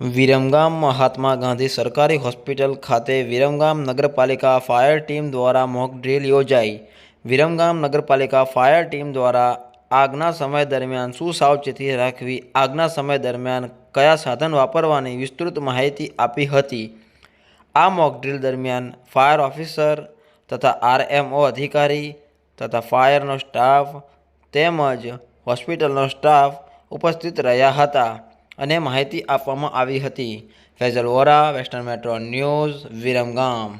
વિરમગામ મહાત્મા ગાંધી સરકારી હોસ્પિટલ ખાતે વિરમગામ નગરપાલિકા ફાયર ટીમ દ્વારા મોક ડ્રીલ યોજાઈ. વિરમગામ નગરપાલિકા ફાયર ટીમ દ્વારા આગના સમય દરમિયાન શું સાવચેતી રાખવી, આગના સમય દરમિયાન કયા સાધન વાપરવાની વિસ્તૃત માહિતી આપી હતી. આ મોક ડ્રીલ દરમિયાન ફાયર ઓફિસર તથા આરએમઓ અધિકારી તથા ફાયરનો સ્ટાફ તેમજ હોસ્પિટલનો સ્ટાફ ઉપસ્થિત રહ્યા હતા. અને માહિતી આપવામાં આવી હતી. Faizal Vora Western Metro News Viramgam.